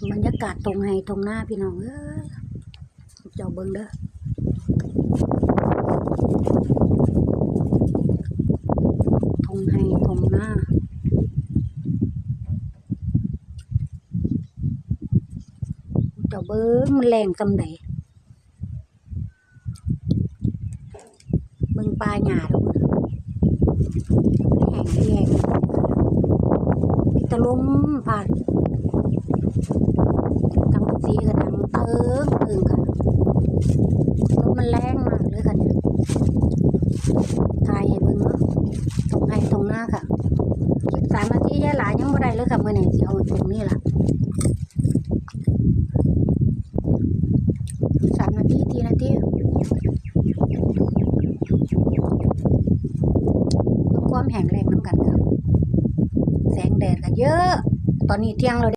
บรรยากาศตรงไห้ตรงหน้าพี่น้องเอ้ยเจ้าเบิ่งเด้อทงไห้ทงหน้าเจ้าเบิ่งมันแรงซำใดเบิ่งปลาหญ้าเด้อแห้งแล้งมีตะลมผ่าน กังสีก็ดังเติงเติงค่ะลมมันแรงมากเลยค่ะเนี่ยถ่ายให้เบิ่งเนาะตรงให้ตรงหน้าค่ะอีกสามนาทียาหลายยังบ่ได้เลยค่ะมื้อนี้สิเอาตรงนี้ล่ะสามนาทีทีนาทีต้องความแข็งแรงน้ำกันค่ะแสงแดดก็เยอะ ตอนนี้เที่ยงเรา